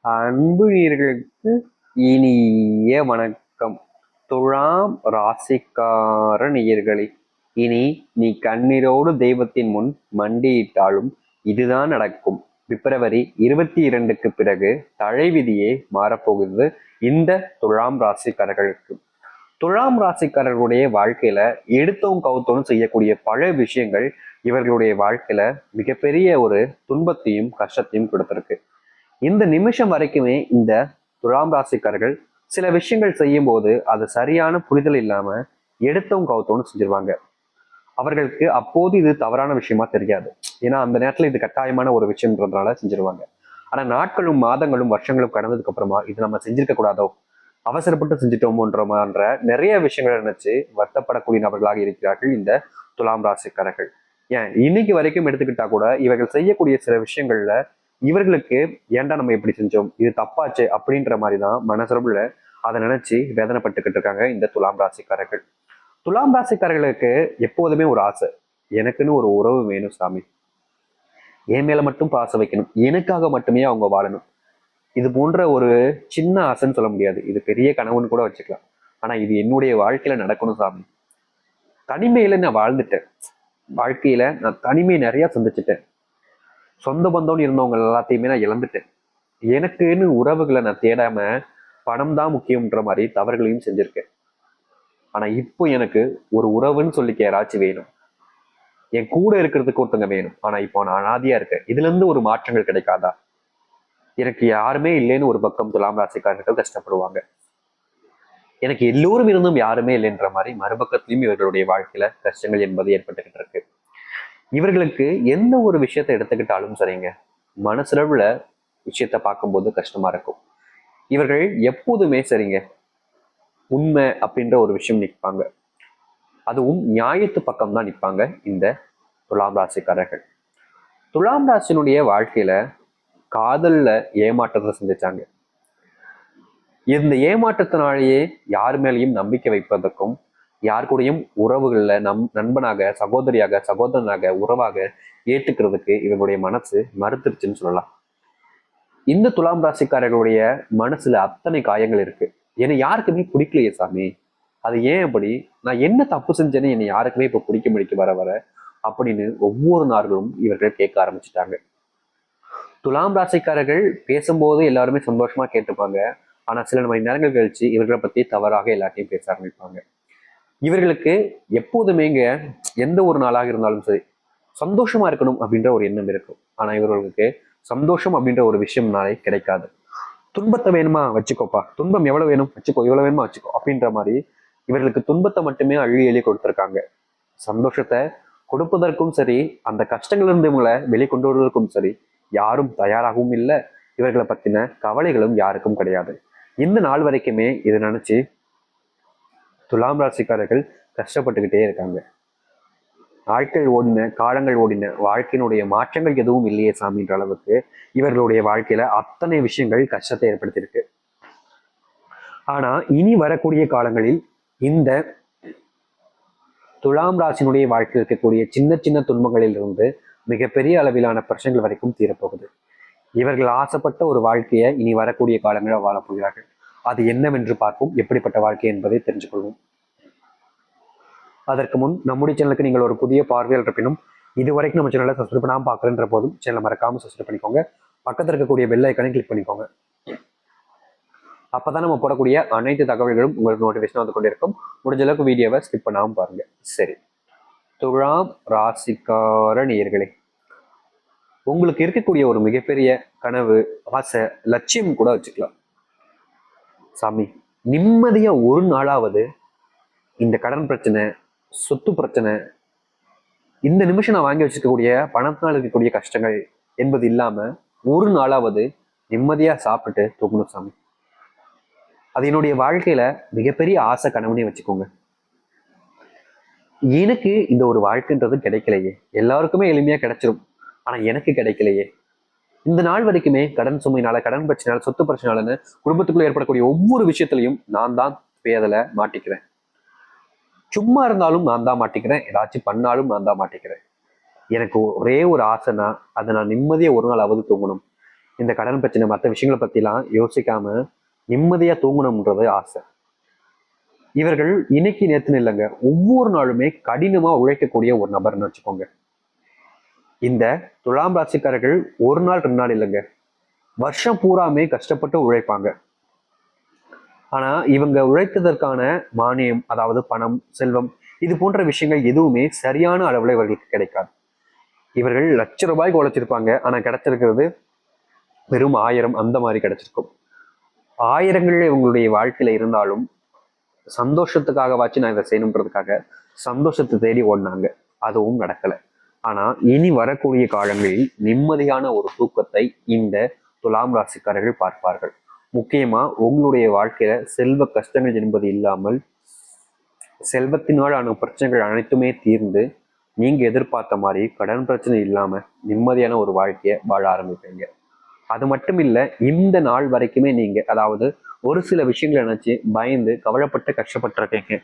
அன்பு நீர்களுக்கு இனிய வணக்கம். துழாம் ராசிக்கார நேயர்களே இனி நீ கண்ணீரோடு தெய்வத்தின் முன் மண்டியிட்டாலும் இதுதான் நடக்கும். பிப்ரவரி இருபத்தி இரண்டுக்கு பிறகு தலைவிதியே மாறப்போகுது இந்த துழாம் ராசிக்காரர்களுக்கு. துழாம் ராசிக்காரர்களுடைய வாழ்க்கையில எடுத்தவும் கவுத்தவும் செய்யக்கூடிய பல விஷயங்கள் இவர்களுடைய வாழ்க்கையில மிகப்பெரிய ஒரு துன்பத்தையும் கஷ்டத்தையும் கொடுத்திருக்கு. இந்த நிமிஷம் வரைக்குமே இந்த துலாம் ராசிக்காரர்கள் சில விஷயங்கள் செய்யும் போது அது சரியான புரிதல் இல்லாம எடுத்தவும் கவுத்தவும் செஞ்சிருவாங்க. அவர்களுக்கு அப்போது இது தவறான விஷயமா தெரியாது. ஏன்னா அந்த நேரத்துல இது கட்டாயமான ஒரு விஷயம்ன்றதுனால செஞ்சிருவாங்க. ஆனா நாட்களும் மாதங்களும் வருஷங்களும் கடந்ததுக்கு அப்புறமா இது நம்ம செஞ்சிருக்க கூடாதோ அவசரப்பட்டு செஞ்சிட்டோமோன்றமான்ற நிறைய விஷயங்களை நினைச்சு வருத்தப்படக்கூடிய நபர்களாக இருக்கிறார்கள் இந்த துலாம் ராசிக்காரர்கள். ஏன்? இன்னைக்கு வரைக்கும் எடுத்துக்கிட்டா கூட இவர்கள் செய்யக்கூடிய சில விஷயங்கள்ல இவர்களுக்கு ஏன்டா நம்ம இப்படி செஞ்சோம்? இது தப்பாச்சு அப்படின்ற மாதிரி தான் மனசுரம்புல அதை நினைச்சு வேதனைப்பட்டுக்கிட்டு இருக்காங்க இந்த துலாம் ராசிக்காரர்கள். துலாம் ராசிக்காரர்களுக்கு எப்போதுமே ஒரு ஆசை. எனக்குன்னு ஒரு உறவு வேணும் சாமி. என் மேல மட்டும் பாச வைக்கணும். எனக்காக மட்டுமே அவங்க வாழணும். இது போன்ற ஒரு சின்ன ஆசைன்னு சொல்ல முடியாது. இது பெரிய கனவுன்னு கூட வச்சுக்கலாம். ஆனா இது என்னுடைய வாழ்க்கையில நடக்கணும் சாமி. தனிமையில நான் வாழ்ந்துட்டேன். வாழ்க்கையில நான் தனிமையை நிறைய சந்திச்சிட்டேன். சொந்த பந்தம்னு இருந்தவங்க எல்லாத்தையுமே நான் இழந்துட்டேன். எனக்குன்னு உறவுகளை நான் தேடாம பணம் தான் முக்கியம்ன்ற மாதிரி தவறுகளையும் செஞ்சிருக்கேன். ஆனா இப்போ எனக்கு ஒரு உறவுன்னு சொல்லிக்க யாராச்சும் வேணும். என் கூட இருக்கிறதுக்கு ஒருத்தங்க வேணும். ஆனா இப்போ நான் அனாதியா இருக்கேன். இதுல இருந்து ஒரு மாற்றங்கள் கிடைக்காதா? எனக்கு யாருமே இல்லைன்னு ஒரு பக்கம் துலாம் ராசிக்காரர்கள் கஷ்டப்படுவாங்க. எனக்கு எல்லோரும் இருந்தும் யாருமே இல்லைன்ற மாதிரி மறுபக்கத்திலையும் இவர்களுடைய வாழ்க்கையில கஷ்டங்கள் என்பது ஏற்பட்டுக்கிட்டு இருக்கு. இவர்களுக்கு எந்த ஒரு விஷயத்தை எடுத்துக்கிட்டாலும் சரிங்க மனசளவில் விஷயத்த பார்க்கும்போது கஷ்டமா இருக்கும். இவர்கள் எப்போதுமே சரிங்க உண்மை அப்படின்ற ஒரு விஷயம் நிற்பாங்க. அதுவும் நியாயத்து பக்கம் தான் நிற்பாங்க இந்த துலாம் ராசிக்காரர்கள். துலாம் ராசினுடைய வாழ்க்கையில காதல்ல ஏமாற்றத்தை சந்திச்சாங்க. இந்த ஏமாற்றத்தினாலேயே யார் மேலேயும் நம்பிக்கை வைப்பதற்கும் யார் கூடயும் உறவுகளில் நம் நண்பனாக சகோதரியாக சகோதரனாக உறவாக ஏற்றுக்கிறதுக்கு இவருடைய மனசு மறுத்துருச்சுன்னு சொல்லலாம். இந்த துலாம் ராசிக்காரர்களுடைய மனசுல அத்தனை காயங்கள் இருக்கு. என்னை யாருக்குமே பிடிக்கலையே சாமி. அது ஏன் அப்படி? நான் என்ன தப்பு செஞ்சேன்னு என்னை யாருக்குமே இப்போ பிடிக்க முடிக்க வர வர அப்படின்னு ஒவ்வொரு நார்களும் இவர்கள் கேட்க ஆரம்பிச்சிட்டாங்க. துலாம் ராசிக்காரர்கள் பேசும்போது எல்லாருமே சந்தோஷமா கேட்டுப்பாங்க. ஆனா சில மணி நேரங்கள் கழிச்சு இவர்களை பத்தி தவறாக எல்லாத்தையும் பேச ஆரம்பிப்பாங்க. இவர்களுக்கு எப்போதுமேங்க எந்த ஒரு நாளாக இருந்தாலும் சரி சந்தோஷமா இருக்கணும் அப்படின்ற ஒரு எண்ணம் இருக்கும். ஆனா இவர்களுக்கு சந்தோஷம் அப்படின்ற ஒரு விஷயம்னாலே கிடைக்காது. துன்பத்தை வேணுமா வச்சுக்கோப்பா. துன்பம் எவ்வளவு வேணும் வச்சுக்கோ எவ்வளவு வேணுமா வச்சுக்கோ அப்படின்ற மாதிரி இவர்களுக்கு துன்பத்தை மட்டுமே அழி எழுதி கொடுத்துருக்காங்க. சந்தோஷத்தை கொடுப்பதற்கும் சரி அந்த கஷ்டங்கள் இருந்து இவங்களை வெளிக்கொண்டு வருவதற்கும் சரி யாரும் தயாராகவும் இல்லை. இவர்களை பத்தின கவலைகளும் யாருக்கும் கிடையாது. இந்த நாள் வரைக்குமே இதை நினைச்சு துலாம் ராசிக்காரர்கள் கஷ்டப்பட்டுக்கிட்டே இருக்காங்க. நாட்கள் ஓடின காலங்கள் ஓடின வாழ்க்கையினுடைய மாற்றங்கள் எதுவும் இல்லையே சாமின்ற அளவுக்கு இவர்களுடைய வாழ்க்கையில அத்தனை விஷயங்கள் கஷ்டத்தை ஏற்படுத்தியிருக்கு. ஆனா இனி வரக்கூடிய காலங்களில் இந்த துலாம் ராசினுடைய வாழ்க்கையில் இருக்கக்கூடிய சின்ன சின்ன துன்பங்களில் இருந்து மிகப்பெரிய அளவிலான பிரச்சனைகள் வரைக்கும் தீரப்போகுது. இவர்கள் ஆசைப்பட்ட ஒரு வாழ்க்கையை இனி வரக்கூடிய காலங்களில் வாழப்போகிறார்கள். அது என்னவென்று பார்ப்போம். எப்படிப்பட்ட வாழ்க்கை என்பதை தெரிஞ்சு கொள்வோம். அதற்கு முன் நம்முடைய சேனலுக்கு நீங்கள் ஒரு புதிய பார்வையாளர் இருப்பினும் இது வரைக்கும் நம்ம சேனலை சப்ஸ்கிரைப் பண்ணாமல் பார்க்குறேன்ற போதும் சேனலை மறக்காமல் சப்ஸ்கிரைப் பண்ணிக்கோங்க. பக்கத்தில் இருக்கக்கூடிய பெல் ஐக்கனை கிளிக் பண்ணிக்கோங்க. அப்பதான் நம்ம போடக்கூடிய அனைத்து தகவல்களும் உங்களுக்கு நோட்டிஃபிகேஷன் வந்து கொண்டிருக்கும். முடிஞ்ச அளவுக்கு வீடியோவை ஸ்கிப் பண்ணாமல் பாருங்க. சரி. துழாம் ராசிக்கார நேயர்களே உங்களுக்கு இருக்கக்கூடிய ஒரு மிகப்பெரிய கனவு ஆசை லட்சியம் கூட வச்சுக்கலாம். சாமி நிம்மதியா ஒரு நாளாவது இந்த கடன் பிரச்சனை சொத்து பிரச்சனை இந்த நிமிஷம் நான் வாங்கி வச்சிருக்கக்கூடிய பணத்தினால் இருக்கக்கூடிய கஷ்டங்கள் என்பது இல்லாம ஒரு நாளாவது நிம்மதியா சாப்பிட்டு தூங்கணும் சாமி. அது என்னுடைய வாழ்க்கையில மிகப்பெரிய ஆசை கனவுனே வச்சுக்கோங்க. எனக்கு இந்த ஒரு வாழ்க்கைன்றது கிடைக்கலையே. எல்லாருக்குமே எளிமையா கிடைச்சிரும். ஆனா எனக்கு கிடைக்கலையே. இந்த நாள் வரைக்குமே கடன் சுமையினால கடன் பிரச்சனையால சொத்து பிரச்சனையாலன்னு குடும்பத்துக்குள்ள ஏற்படக்கூடிய ஒவ்வொரு விஷயத்திலையும் நான் தான் பேதல மாட்டிக்கிறேன். சும்மா இருந்தாலும் நான் தான் மாட்டிக்கிறேன். ஏதாச்சும் பண்ணாலும் நான் தான் மாட்டிக்கிறேன். எனக்கு ஒரே ஒரு ஆசைனா அதை நான் நிம்மதியாக ஒரு நாள் அவது தூங்கணும். இந்த கடன் பிரச்சனை மற்ற விஷயங்களை பத்திலாம் யோசிக்காம நிம்மதியா தூங்கணும்ன்றது ஆசை. இவர்கள் இன்னைக்கு நேத்துன்னு இல்லைங்க ஒவ்வொரு நாளுமே கடினமா உழைக்கக்கூடிய ஒரு நபர்னு வச்சுக்கோங்க. இந்த துலாம் ராசிக்காரர்கள் ஒரு நாள் ரெண்டு நாள் இல்லைங்க. வருஷம் பூராமே கஷ்டப்பட்டு உழைப்பாங்க. ஆனா இவங்க உழைத்ததற்கான மானியம் அதாவது பணம் செல்வம் இது போன்ற விஷயங்கள் எதுவுமே சரியான அளவுல இவர்களுக்கு கிடைக்காது. இவர்கள் லட்ச ரூபாய்க்கு உழைச்சிருப்பாங்க. ஆனா கிடைச்சிருக்கிறது வெறும் ஆயிரம் அந்த மாதிரி கிடைச்சிருக்கும் ஆயிரங்கள் இவங்களுடைய வாழ்க்கையில இருந்தாலும் சந்தோஷத்துக்காகவாச்சும் நான் இதை செய்யணுன்றதுக்காக சந்தோஷத்தை தேடி ஓடினாங்க. அதுவும் நடக்கலை. ஆனா இனி வரக்கூடிய காலங்களில் நிம்மதியான ஒரு தூக்கத்தை இந்த துலாம் ராசிக்காரர்கள் பார்ப்பார்கள். முக்கியமா உங்களுடைய வாழ்க்கையில செல்வ கஷ்டங்கள் என்பது இல்லாமல் செல்வத்தினாலான பிரச்சனைகள் அனைத்துமே தீர்ந்து நீங்க எதிர்பார்த்த மாதிரி கடன் பிரச்சனை இல்லாம நிம்மதியான ஒரு வாழ்க்கையை வாழ ஆரம்பிப்பீங்க. அது மட்டும் இல்ல இந்த நாள் வரைக்குமே நீங்க அதாவது ஒரு சில விஷயங்களை நினைச்சு பயந்து கவலைப்பட்டு கஷ்டப்பட்டிருக்கீங்க.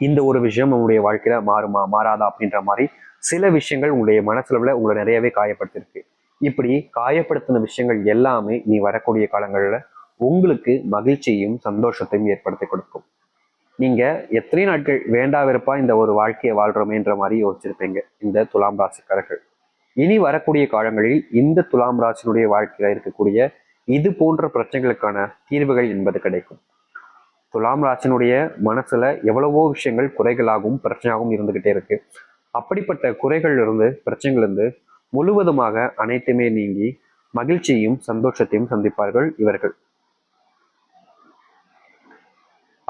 இந்த ஒரு விஷயம் உங்களுடைய வாழ்க்கையில மாறுமா மாறாதா அப்படின்ற மாதிரி சில விஷயங்கள் உங்களுடைய மனசுல உங்களை நிறையவே காயப்படுத்திருக்கு. இப்படி காயப்படுத்தின விஷயங்கள் எல்லாமே நீ வரக்கூடிய காலங்களில் உங்களுக்கு மகிழ்ச்சியும் சந்தோஷத்தையும் ஏற்படுத்தி கொடுக்கும். நீங்க எத்தனை நாட்கள் வேண்டா வெறுப்பா இந்த ஒரு வாழ்க்கையை வாழ்றோமேன்ற மாதிரி யோசிச்சிருப்பீங்க இந்த துலாம் ராசிக்காரர்கள். இனி வரக்கூடிய காலங்களில் இந்த துலாம் ராசினுடைய வாழ்க்கையில இருக்கக்கூடிய இது போன்ற பிரச்சனைகளுக்கான தீர்வுகள் என்பது கிடைக்கும். துலாம் ராசினுடைய மனசுல எவ்வளவோ விஷயங்கள் குறைகளாகவும் பிரச்சனையாகவும் இருந்துகிட்டே இருக்கு. அப்படிப்பட்ட குறைகள் இருந்து பிரச்சனைகள் இருந்து முழுவதுமாக அனைத்துமே நீங்கி மகிழ்ச்சியும் சந்தோஷத்தையும் சந்திப்பார்கள் இவர்கள்.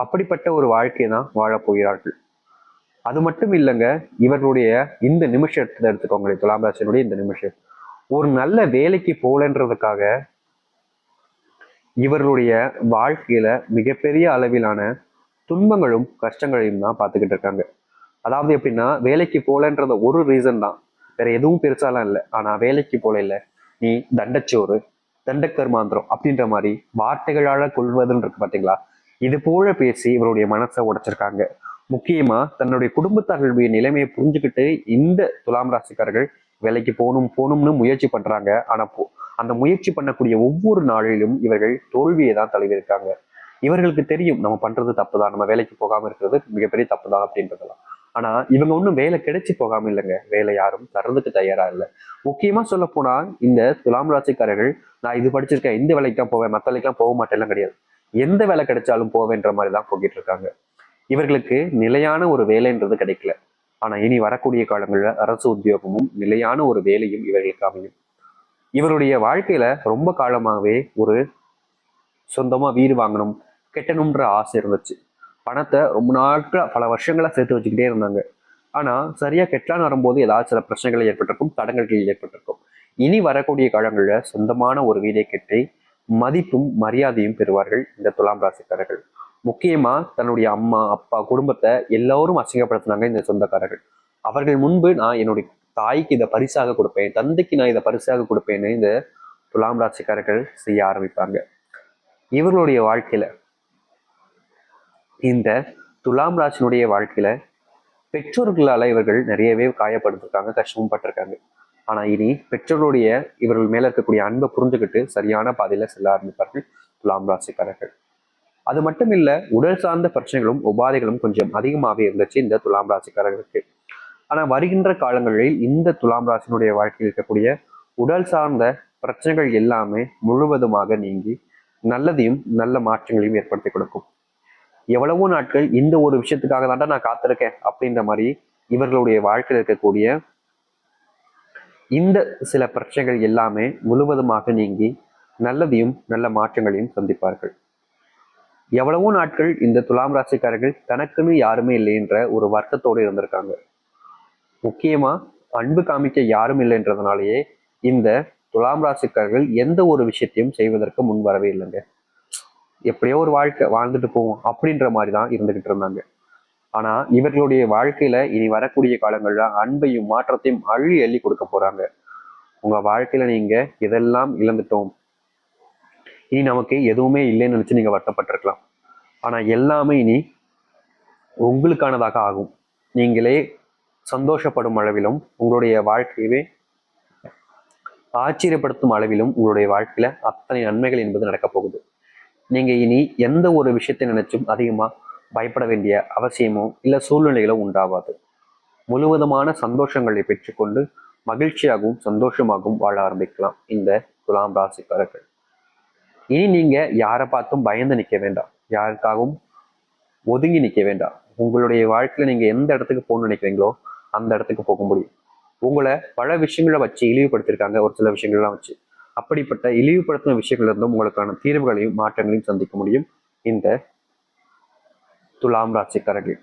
அப்படிப்பட்ட ஒரு வாழ்க்கையை தான் வாழப் போகிறார்கள். அது மட்டும் இல்லைங்க இவர்களுடைய இந்த நிமிஷத்தை எடுத்துக்கோங்களேன் துலாம் ராசினுடைய இந்த நிமிஷம். ஒரு நல்ல வேலைக்கு போகலன்றதுக்காக இவர்களுடைய வாழ்க்கையில மிகப்பெரிய அளவிலான துன்பங்களும் கஷ்டங்களையும் தான் பார்த்துக்கிட்டு இருக்காங்க. அதாவது எப்படின்னா வேலைக்கு போகலன்றத ஒரு ரீசன் தான். வேற எதுவும் பெருசாலாம் இல்லை. ஆனா வேலைக்கு போல இல்லை. நீ தண்டச்சோறு தண்டக்கர்மாந்திரம் அப்படின்ற மாதிரி வார்த்தைகளால் கொள்வதுன்னு இருக்கு பார்த்தீங்களா இது போல பேசி இவருடைய மனசை உடைச்சிருக்காங்க. முக்கியமா தன்னுடைய குடும்பத்தார்களுடைய நிலைமையை புரிஞ்சுக்கிட்டு இந்த துலாம் ராசிக்காரர்கள் வேலைக்கு போகணும் போகணும்னு முயற்சி பண்றாங்க. ஆனா அந்த முயற்சி பண்ணக்கூடிய ஒவ்வொரு நாளிலும் இவர்கள் தோல்வியை தான் தழுவிருக்காங்க இவர்களுக்கு தெரியும் நம்ம பண்றது தப்பு தான் நம்ம வேலைக்கு போகாம இருக்கிறது மிகப்பெரிய தப்பு தான் அப்படின்றதெல்லாம். ஆனா இவங்க ஒன்றும் வேலை கிடைச்சி போகாம இல்லைங்க. வேலை யாரும் தர்றதுக்கு தயாரா இல்லை. முக்கியமா சொல்ல போனா இந்த துலாம் ராசிக்காரர்கள் நான் இது படிச்சிருக்கேன் இந்த வேலைக்கு தான் போவேன் மற்ற வேலைக்கெல்லாம் போக மாட்டேன்லாம் கிடையாது. எந்த வேலை கிடைச்சாலும் போவேன்ற மாதிரி தான் போக்கிட்டு இருக்காங்க. இவர்களுக்கு நிலையான ஒரு வேலைன்றது கிடைக்கல. ஆனா இனி வரக்கூடிய காலங்களில் அரசு உத்தியோகமும் நிலையான ஒரு வேலையும் இவர்களுக்கு அமையும். இவருடைய வாழ்க்கையில ரொம்ப காலமாகவே ஒரு சொந்தமா வீடு வாங்கணும் கெட்டணும்ன்ற ஆசை இருந்துச்சு. பணத்தை ரொம்ப நாட்கள் பல வருஷங்களா சேர்த்து வச்சுக்கிட்டே இருந்தாங்க. ஆனா சரியா கெட்டலான்னு வரும்போது ஏதாவது சில பிரச்சனைகள் ஏற்பட்டிருக்கும் தடங்கல்கள் ஏற்பட்டிருக்கும். இனி வரக்கூடிய காலங்களில் சொந்தமான ஒரு வீடை கட்டி மதிப்பும் மரியாதையும் பெறுவார்கள் இந்த துலாம் ராசிக்காரர்கள். முக்கியமா தன்னுடைய அம்மா அப்பா குடும்பத்தை எல்லோரும் அசிங்கப்படுத்தினாங்க இந்த சொந்தக்காரர்கள். அவர்கள் முன்பு நான் என்னுடைய தாய்க்கு இதை பரிசாக கொடுப்பேன் தந்தைக்கு நான் இதை பரிசாக கொடுப்பேன்னு இந்த துலாம் ராசிக்காரர்கள் செய்ய ஆரம்பிப்பாங்க. இவர்களுடைய வாழ்க்கையில இந்த துலாம் ராசினுடைய வாழ்க்கையில பெற்றோர்களால் இவர்கள் நிறையவே காயப்படுத்திருக்காங்க கஷ்டமும் பட்டிருக்காங்க. ஆனா இனி பெற்றோருடைய இவர்கள் மேல இருக்கக்கூடிய அன்பை புரிஞ்சுக்கிட்டு சரியான பாதையில செல்ல ஆரம்பிப்பார்கள் துலாம் ராசிக்காரர்கள். அது மட்டும் இல்ல உடல் சார்ந்த பிரச்சனைகளும் உபாதைகளும் கொஞ்சம் அதிகமாகவே இருந்துச்சு இந்த துலாம் ராசிக்காரர்களுக்கு. ஆனால் வருகின்ற காலங்களில் இந்த துலாம் ராசினுடைய வாழ்க்கையில் இருக்கக்கூடிய உடல் சார்ந்த பிரச்சனைகள் எல்லாமே முழுவதுமாக நீங்கி நல்லதையும் நல்ல மாற்றங்களையும் ஏற்படுத்தி கொடுக்கும். எவ்வளவோ நாட்கள் இந்த ஒரு விஷயத்துக்காக தாண்டா நான் காத்திருக்கேன் அப்படின்ற மாதிரி இவர்களுடைய வாழ்க்கையில் இருக்கக்கூடிய இந்த சில பிரச்சனைகள் எல்லாமே முழுவதுமாக நீங்கி நல்லதையும் நல்ல மாற்றங்களையும் சந்திப்பார்கள். எவ்வளவோ நாட்கள் இந்த துலாம் ராசிக்காரர்கள் தனக்குன்னு யாருமே இல்லைன்ற ஒரு வருத்தத்தோடு இருந்திருக்காங்க. முக்கியமாக அன்பு காமிக்க யாரும் இல்லைன்றதுனாலேயே இந்த துலாம் ராசிக்காரர்கள் எந்த ஒரு விஷயத்தையும் செய்வதற்கு முன் வரவே இல்லைங்க. எப்படியோ ஒரு வாழ்க்கை வாழ்ந்துட்டு போவோம் அப்படின்ற மாதிரி தான் இருந்துகிட்டு இருந்தாங்க. ஆனா இவர்களுடைய வாழ்க்கையில இனி வரக்கூடிய காலங்கள்ல அன்பையும் மாற்றத்தையும் அள்ளி அள்ளி கொடுக்க போறாங்க. உங்க வாழ்க்கையில நீங்க இதெல்லாம் இழந்துட்டோம்? இனி நமக்கு எதுவுமே இல்லைன்னு நினைச்சு நீங்க வருத்தப்பட்டிருக்கலாம். ஆனா எல்லாமே இனி உங்களுக்கானதாக ஆகும். நீங்களே சந்தோஷப்படும் அளவிலும் உங்களுடைய வாழ்க்கையவே ஆச்சரியப்படுத்தும் அளவிலும் உங்களுடைய வாழ்க்கையில அத்தனை நன்மைகள் என்பது நடக்கப் போகுது. நீங்க இனி எந்த ஒரு விஷயத்தை நினைச்சும் அதிகமா பயப்பட வேண்டிய அவசியமோ இல்ல சூழ்நிலைகளோ உண்டாகாது முழுவதுமான சந்தோஷங்களை பெற்றுக்கொண்டு மகிழ்ச்சியாகவும் சந்தோஷமாகவும் வாழ ஆரம்பிக்கலாம் இந்த துலாம் ராசிக்காரர்கள். இனி நீங்க யாரை பார்த்தும் பயந்து நிற்க வேண்டாம். யாருக்காகவும் ஒதுங்கி நிற்க வேண்டாம். உங்களுடைய வாழ்க்கையில நீங்க எந்த இடத்துக்கு போகணும்னு நினைக்கிறீங்களோ அந்த இடத்துக்கு போக முடியும். உங்களை பல விஷயங்களை வச்சு இழிவுபடுத்திருக்காங்க ஒரு சில விஷயங்கள்லாம் வச்சு. அப்படிப்பட்ட இழிவுபடுத்தின விஷயங்கள் இருந்தும் உங்களுக்கான தீர்வுகளையும் மாற்றங்களையும் சந்திக்க முடியும். இந்த துலாம் ராசிக்காரர்கள்.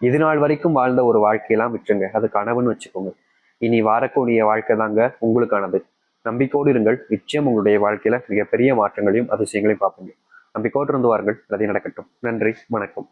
இது நாள் வரைக்கும் வாழ்ந்த ஒரு வாழ்க்கையெல்லாம் விட்டுருங்க. அது கனவுன்னு வச்சுக்கோங்க. இனி வாரக்கூடிய வாழ்க்கை தாங்க உங்களுக்கானது. நம்பிக்கோடு இருங்கள். நிச்சயம் உங்களுடைய வாழ்க்கையில மிகப்பெரிய மாற்றங்களையும் அதிசயங்களையும் பார்ப்பீங்க. நம்பிக்கையோடு இருந்து வாருங்கள். அது நடக்கட்டும். நன்றி. வணக்கம்.